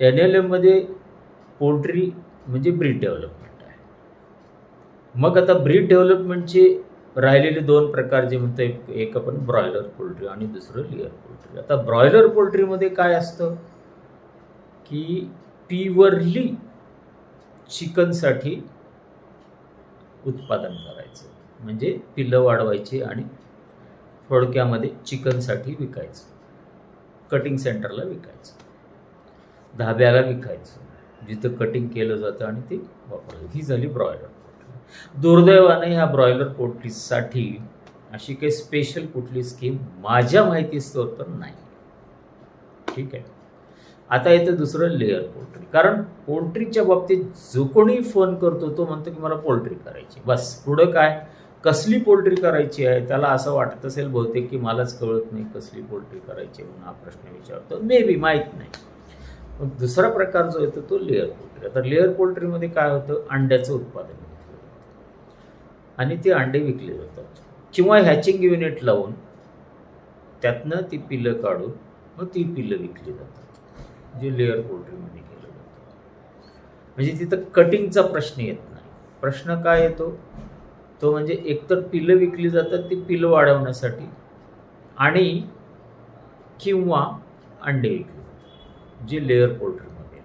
N L एममध्ये poultry म्हणजे breed development आहे. मग आता ब्रीड डेव्हलपमेंटचे राहिलेले दोन प्रकार जे म्हणतो एक आपण ब्रॉयलर पोल्ट्री आणि दुसरं लेअर पोल्ट्री आता ब्रॉयलर पोल्ट्रीमध्ये काय असतं? की प्युअरली चिकनसाठी उत्पादन करायचं. म्हणजे पिल्लं वाढवायची आणि थोडक्यामध्ये चिकनसाठी विकायचं. कटिंग सेंटरला विकायचं. धाब्याला विकायचं. जिथं कटिंग केलं जातं आणि ते वापरायचं. ही झाली ब्रॉयलर पोल्ट्री दुर्दैवाने ह्या ब्रॉयलर पोल्ट्रीसाठी अशी काही स्पेशल कुठली स्कीम माझ्या माहितीस्तोर तर नाही. ठीक आहे? आता येतं दुसरं लेअर पोल्ट्री कारण पोल्ट्रीच्या बाबतीत जो कोणी फोन करतो तो म्हणतो की मला पोल्ट्री करायची. बस. पुढं काय? कसली पोल्ट्री करायची आहे? त्याला असं वाटत असेल बहुतेक की मलाच कळत नाही कसली पोल्ट्री करायची म्हणून हा प्रश्न विचारतो. मे बी माहीत नाही. मग दुसरा प्रकार जो येतो तो लेअर पोल्ट्री आता लेअर पोल्ट्रीमध्ये काय होतं? अंड्याचं उत्पादन आणि ते अंडे विकले जातात. किंवा हॅचिंग युनिट लावून त्यातनं ती पिलं काढून मग ती पिलं विकली जातात. जे लेअर पोल्ट्रीमध्ये केलं जातं. म्हणजे तिथं कटिंगचा प्रश्न येत नाही. प्रश्न काय येतो? तो म्हणजे एकतर पिलं विकली जातात ती पिलं वाढवण्यासाठी आणि किंवा अंडे विकले जे लेअर पोल्ट्रीमध्ये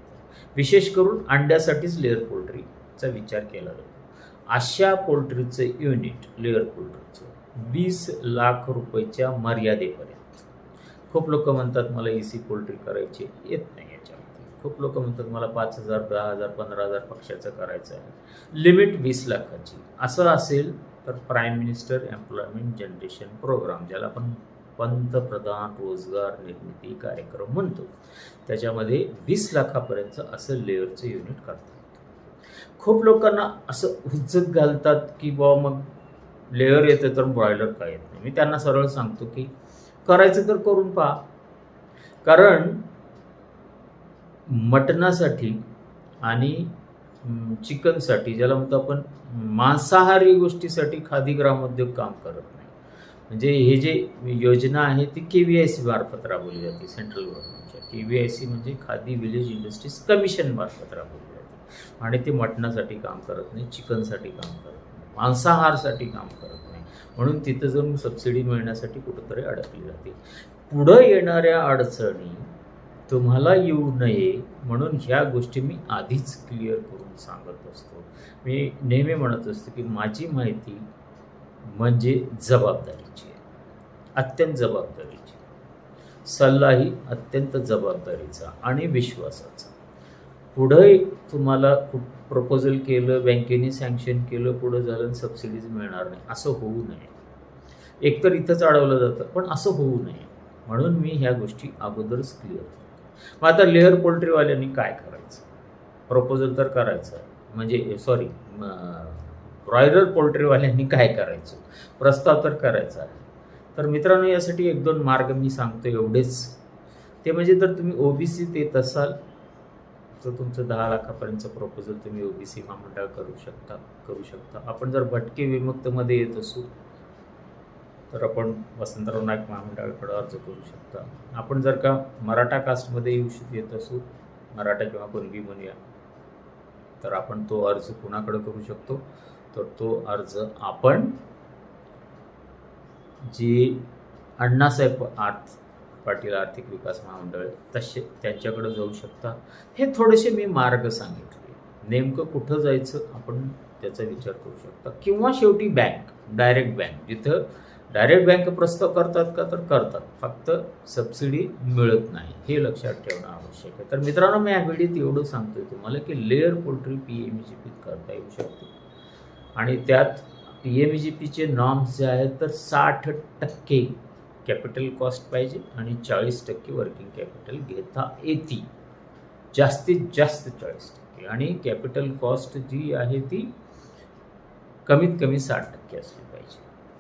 विशेष करून अंड्यासाठीच लेअर पोल्ट्रीचा विचार केला जातो. अशा पोल्ट्रीचं युनिट लेअर पोल्ट्रीचं वीस लाख रुपयाच्या मर्यादेपर्यंत. खूप लोक म्हणतात मला ए सी पोल्ट्री करायची येत नाही याच्यामध्ये. खूप लोक म्हणतात मला पाच हजार दहा हजार पंधरा हजार पक्षाचं करायचं आहे. लिमिट वीस लाखाची. असं असेल तर prime minister employment generation programme ज्याला आपण पंतप्रधान रोजगार निर्मिती कार्यक्रम म्हणतो. त्याच्यामध्ये वीस लाखापर्यंत असं लेअरचं युनिट करतात खूप लोकांना असं हुज्जत घालतात की बुवा मग लेअर येतं तर ब्रॉयलर काय येत नाही. मी त्यांना सरळ सांगतो की करायचं तर करून पहा. कारण मटणासाठी आणि चिकनसाठी ज्याला म्हणतो आपण मांसाहारी गोष्टीसाठी खादी ग्रामोद्योग काम करत नाही. म्हणजे हे जे योजना आहे ती के व्ही आय सी मार्फत राबवली जाते सेंट्रल गव्हर्नमेंटच्या के व्ही आय सी म्हणजे खादी विलेज इंडस्ट्रीज कमिशन मार्फत राबवली जाते. आणि ते मटणासाठी काम करत नाही चिकनसाठी काम करत नाही मांसाहारसाठी काम करत नाही. म्हणून तिथं जाऊन सबसिडी मिळण्यासाठी कुठंतरी अडकली जाते. पुढं येणाऱ्या अडचणी तुम्हाला येऊ नये म्हणून ह्या गोष्टी मी आधीच क्लिअर करून सांगत असतो. मी नेहमी म्हणत असतो की माझी माहिती म्हणजे जबाबदारीची आहे. अत्यंत जबाबदारीची सल्लाही अत्यंत जबाबदारीचा आणि विश्वासाचा. पुढे तुम्हाला प्रपोजल केलं बँकेने सँक्शन केलं पुढं झालं सबसिडीज मिळणार नाही. असं होऊ नये. एकतर इथंच अडवलं जातं पण असं होऊ नये. म्हणून मी ह्या गोष्टी अगोदरच क्लिअर मग आता लेअर पोल्ट्रीवाल्यांनी काय करायचं? प्रपोजल तर करायचं आहे. म्हणजे सॉरी ब्रॉयलर पोल्ट्रीवाल्यांनी काय करायचं? प्रस्ताव तर करायचा आहे. तर मित्रांनो यासाठी एक दोन मार्ग मी सांगतो एवढेच. ते म्हणजे जर तुम्ही ओबीसीत येत असाल तर तुमचं दहा लाखापर्यंतचं प्रपोजल तुम्ही ओबीसी महामंडळ करू शकता करू शकता. आपण जर भटके विमुक्तमध्ये येत असू तर आपण वसंतराव नाईक महामंडळाकडे अर्ज करू शकता. आपण जर का मराठा कास्टमध्ये येऊ येत असू मराठा किंवा कुणबी म्हणूया तर आपण तो अर्ज कुणाकडे करू शकतो? तर तो अर्ज आपण जी अण्णासाहेब आर्थ पाटील आर्थिक विकास महामंडळ तसे त्यांच्याकडे जाऊ शकता. हे थोडेसे मी मार्ग सांगितले. नेमकं कुठं जायचं आपण त्याचा विचार करू शकता. किंवा शेवटी बँक डायरेक्ट बँक जिथं डायरेक्ट बँक प्रस्ताव करतात का तर करतात. फक्त सबसिडी मिळत नाही. हे लक्षात ठेवणं आवश्यक आहे. तर मित्रांनो मी या व्हिडिओत एवढं सांगतोय तुम्हाला की layer poultry P M G पीत करता येऊ शकते. आणि त्यात पी एम जी पीचे नॉर्म्स जे आहेत तर साठ टक्के कॅपिटल कॉस्ट पाहिजे आणि चाळीस टक्के वर्किंग कॅपिटल घेता येते. जास्तीत जास्त चाळीस टक्के. आणि कॅपिटल कॉस्ट जी आहे ती कमीत कमी साठ टक्के असली पाहिजे.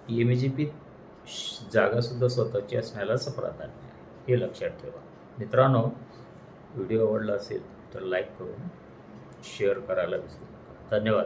पी एम जी पीत जागासुद्धा स्वतःची असण्यालाच प्राधान्य आहे. हे लक्षात ठेवा. मित्रांनो व्हिडिओ आवडला असेल तर लाईक करून शेअर करायला विसरू नका. धन्यवाद.